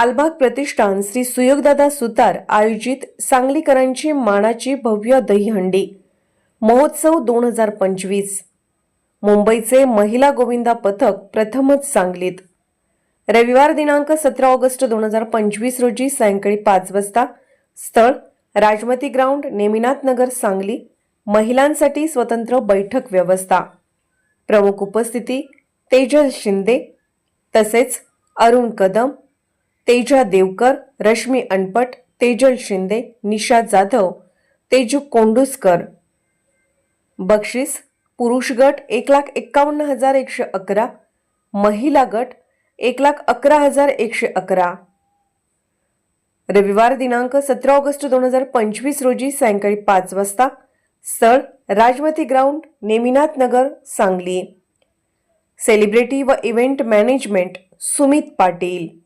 लालबाग प्रतिष्ठान श्री सुयोगदादा सुतार आयोजित सांगलीकरांची मानाची भव्य दहीहंडी. महोत्सव दोन हजार पंचवीस. मुंबईचे महिला गोविंदा पथक प्रथमच सांगलीत. रविवार दिनांक सतरा ऑगस्ट दोन हजार पंचवीस रोजी सायंकाळी पाच वाजता स्थळ राजमती ग्राउंड नेमिनाथ नगर सांगली महिलांसाठी स्वतंत्र बैठक व्यवस्था. प्रमुख उपस्थिती तेजल शिंदे तसेच अरुण कदम तेजा देवकर रश्मी अनपट तेजल शिंदे निशा जाधव तेजू कोंडुसकर. बक्षीस पुरुष गट एक लाख एक्कावन्न हजार एकशे अकरा महिला गट एक लाख अकरा हजार एकशे अकरा. रविवार दिनांक सतरा ऑगस्ट दोन हजार पंचवीस रोजी सायंकाळी पाच वाजता स्थळ राजमती ग्राउंड नेमिनाथ नगर सांगली. सेलिब्रिटी व इव्हेंट मॅनेजमेंट सुमित पाटील.